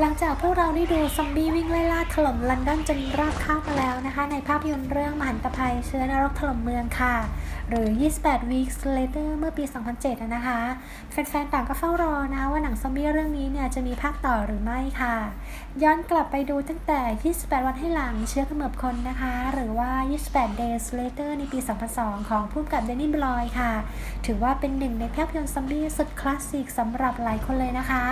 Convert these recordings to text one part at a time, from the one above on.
หลังจากพวกเราได้ดูซอมบี้วิ่งไล่ล่าถล่มลอนดอนจนราบคาบมาแล้วนะคะ ในภาพยนตร์เรื่องมหันตภัยเชื้อนรกถล่มเมืองค่ะ หรือ 28 weeks later เมื่อปี 2007 นะคะ แฟนๆ ต่างก็เฝ้ารอนะว่าหนังซอมบี้เรื่องนี้เนี่ยจะมีภาคต่อหรือไม่ค่ะ ย้อนกลับไปดูตั้งแต่ 28 วันให้หลังเชื้อกำเนิดคนนะคะ หรือว่า 28 days later ในปี 2002 ของผู้กำกับเดนนี่บลอยค่ะ ถือว่าเป็นหนึ่งในภาพยนตร์ซอมบี้สุดคลาสสิกสำหรับหลายคนเลยนะคะ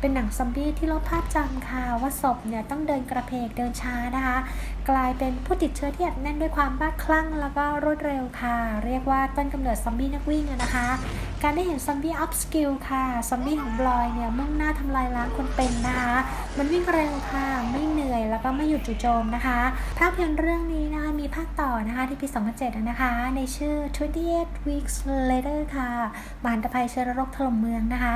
เป็นหนังซอมบี้ที่ลบภาพจำค่ะว่าศพเนี่ยต้องเดินกระเพกเดินช้านะคะ กลายเป็นผู้ติดเชื้อที่อัดแน่นด้วยความบ้าคลั่งแล้วก็รวดเร็วค่ะ เรียกว่าต้นกำเนิดซอมบี้นักวิ่งอะนะคะ การได้เห็นซอมบี้อัพสกิลค่ะซอมบี้ของบลอยเนี่ยมุ่งหน้าทำลายล้างคนเป็นนะคะ มันวิ่งเร็วค่ะ ไม่เหนื่อยแล้วก็ไม่หยุดจู่โจมนะคะภาพยนตร์เรื่องนี้นะคะมีภาคต่อนะคะที่ปี 2007 นะคะ ในชื่อ28 weeks later ค่ะมหันตภัยเชื้อโรคถล่มเมืองนะคะ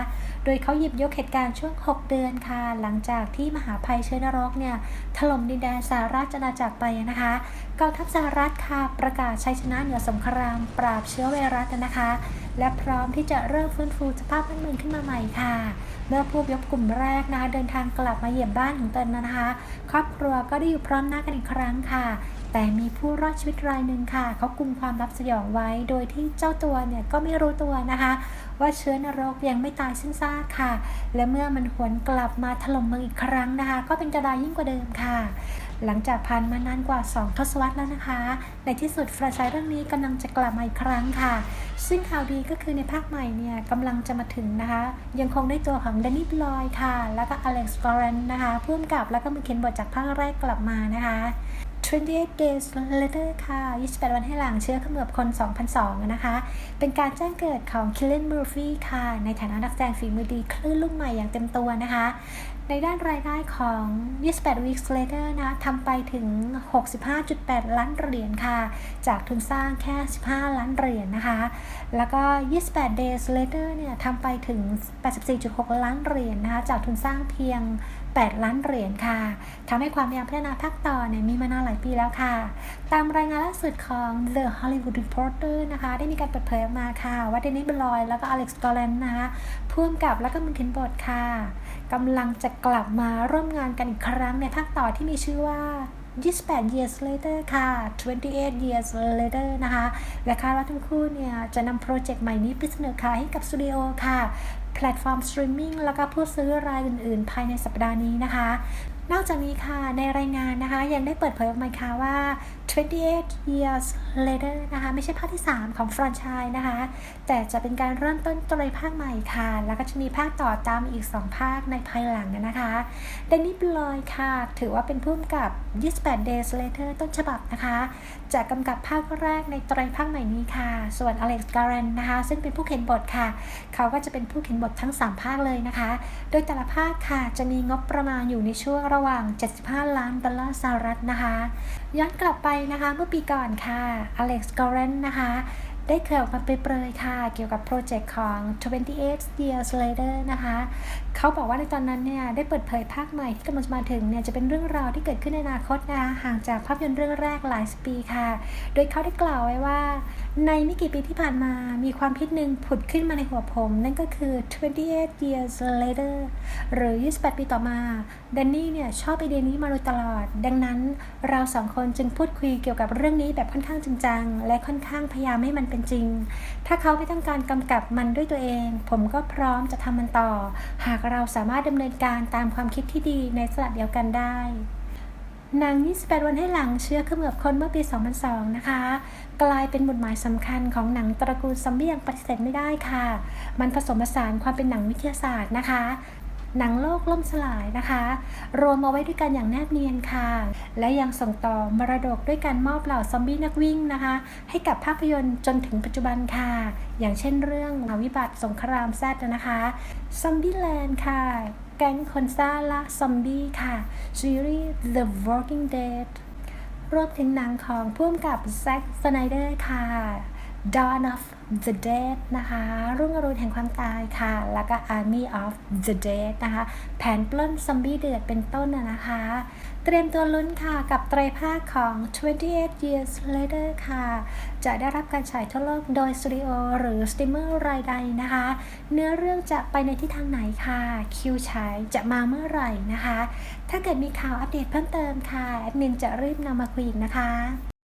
โดยเขาหยิบยกเหตุการณ์ช่วง 6 เดือนค่ะ หลังจากที่มหาภัยเชื้อนรกเนี่ยถล่มดินแดนสหราชอาณาจักรไปนะคะกองทัพสหรัฐค่ะประกาศชัยชนะเหนือสงคราม ปราบเชื้อไวรัสนะคะ และพร้อมที่จะเริ่มฟื้นฟูสภาพบ้านเมืองขึ้นมาใหม่ค่ะเมื่อผู้ยพกลุ่มแรกนะคะเดินทางกลับมาเยี่ยมบ้านของตนนะคะ ครอบครัวก็ได้อยู่พร้อมหน้ากันอีกครั้งค่ะ แต่มีผู้รอดชีวิตรายหนึ่งค่ะ เขากุมความลับสยองไว้ โดยที่เจ้าตัวเนี่ยก็ไม่รู้ตัวนะคะ ว่าเชื้อนรกยังไม่ตายสิ้นซากค่ะ และเมื่อมันหวนกลับมาถล่มเมืองอีกครั้งนะคะ ก็เป็นกระดายยิ่งกว่าเดิมค่ะ หลังจากผ่านมานานกว่า 2 ทศวรรษแล้วนะคะ ในที่สุดแฟรนไชส์เรื่องนี้กำลังจะกลับมาอีกครั้งค่ะ ซึ่งข่าวดีก็คือในภาคใหม่เนี่ยกำลังจะมาถึงนะคะ ยังคงได้ตัวของแดนนี่บลอยค่ะ แล้วก็อเล็กซ์กอรันนะคะพ่วงกับแล้วก็มือเขียนบทจากภาคแรกกลับมานะคะ 28 days later ค่ะ 28 วันให้หลังเชื้อขมือบคน 2002 นะคะ เป็นการแจ้งเกิดของคิลเลน m ม r ร์ฟี่ค่ะ ในฐานะนักแสดงฝีมือดีคลื่นลูกใหม่อย่างเต็มตัวนะคะ ในด้านรายได้ของ 28 weeks later นะทำไปถึง 65.8 ล้านเหรียญค่ะ จากทุนสร้างแค่ 15 ล้านเหรียญนะคะ แล้วก็ 28 days later เนี่ยทำไปถึง 84.6 ล้านเหรียญนะคะ จากทุนสร้างเพียง 8 ล้านเหรียญค่ะทำให้ความพยายามพัฒนาภาคต่อเนี่ยมีมานานหลายปีแล้วค่ะ ตามรายงานล่าสุดของ The Hollywood Reporter นะคะ ได้มีการเปิดเผยออกมาค่ะ ว่าเดนนี่เบลอย แล้วก็อเล็กซ์กอร์แลนนะคะพ่วงกับแล้วก็มือเขียนบทค่ะกำลังจะกลับมาร่วมงานกันอีกครั้งในภาคต่อที่มีชื่อว่า28 years later ค่ะ 28 years later นะคะ และคาดว่าทั้งคู่เนี่ย จะนำโปรเจกต์ใหม่นี้ไปเสนอขายให้กับสตูดิโอค่ะ แพลตฟอร์มสตรีมมิ่งแล้วก็ผู้ซื้อรายอื่นๆ ภายในสัปดาห์นี้นะคะ นอกจากนี้ค่ะในรายงานนะคะยังได้เปิดเผยออกมาค่ะว่า 28 years later นะคะไม่ใช่ภาคที่ 3 ของแฟรนไชส์นะคะ แต่จะเป็นการเริ่มต้นไตรภาคใหม่ค่ะ แล้วก็จะมีภาคต่อตามอีก 2 ภาคในภายหลังนะคะเดนนี่บลอยค่ะ ถือว่าเป็นผู้กำกับ 28 days later ต้นฉบับนะคะจะกำกับภาคแรกในไตรภาคใหม่นี้ค่ะ ส่วนอเล็กซ์การันนะคะ ซึ่งเป็นผู้เขียนบทค่ะ เขาก็จะเป็นผู้เขียนบททั้ง 3 ภาคเลยนะคะ โดยแต่ละภาคค่ะจะมีงบประมาณอยู่ในช่วงระระหว่าง 75 ล้านดอลลาร์สหรัฐนะคะ ย้อนกลับไปนะคะเมื่อปีก่อนค่ะอเล็กซ์กอรันนะคะ ได้เคยออกมาเปรยค่ะ เกี่ยวกับโปรเจกต์ของ 28 years later นะคะ เขาบอกว่าในตอนนั้นเนี่ย ได้เปิดเผยภาคใหม่ที่กำลังจะมาถึงเนี่ย จะเป็นเรื่องราวที่เกิดขึ้นในอนาคตนะคะห่างจากภาพยนตร์เรื่องแรกหลายสิบปีค่ะ โดยเขาได้กล่าวไว้ว่า ในไม่กี่ปีที่ผ่านมามีความคิดหนึ่งผุดขึ้นมาในหัวผม นั่นก็คือ 28 years later หรือ 28 ปีต่อมาแดนนี่เนี่ยชอบไอเดียนี้มาโดยตลอด ดังนั้นเราสองคนจึงพูดคุยเกี่ยวกับเรื่องนี้แบบค่อนข้างจริงจังและค่อนข้างพยายามให้มันเป็นจริง ถ้าเขาไม่ต้องการกำกับมันด้วยตัวเอง ผมก็พร้อมจะทำมันต่อ หากเราสามารถดำเนินการตามความคิดที่ดีในสลัดเดียวกันได้หนัง 28 วันให้หลังเชื้อขมือบคนเมื่อปี 2002 นะคะ กลายเป็นบทหมายสำคัญของหนังตระกูลซอมบี้อย่างปฏิเสธไม่ได้ค่ะ มันผสมผสานความเป็นหนังวิทยาศาสตร์นะคะ หนังโลกล่มสลายนะคะ รวมเอาไว้ด้วยกันอย่างแนบเนียนค่ะ และยังส่งต่อมรดกด้วยการมอบเหล่าซอมบี้นักวิ่งนะคะ ให้กับภาพยนตร์จนถึงปัจจุบันค่ะ อย่างเช่นเรื่องวิบัติสงครามแซดนะคะซอมบี้แลนด์ค่ะ แก๊งคนซ่าละซอมบี้ค่ะ ซีรีส์ The Walking Dead รวมถึงหนังของพ่วงกับแซ็กสไนเดอร์ค่ะ Dawn of the Dead นะคะ รุ่งอรุณแห่งความตายค่ะ แล้วก็ Army of the Dead นะคะ แผนปล้นซอมบี้เดือดเป็นต้นนะคะ เตรียมตัวลุ้นค่ะกับไตรภาคของ 28 Years Later ค่ะ จะได้รับการฉายทั่วโลกโดยสตูดิโอหรือสตรีมเมอร์รายใดนะคะ เนื้อเรื่องจะไปในทิศทางไหนค่ะ คิวฉายจะมาเมื่อไหร่นะคะ ถ้าเกิดมีข่าวอัปเดตเพิ่มเติมค่ะ แอดมินจะรีบนำมาคุยอีกนะคะ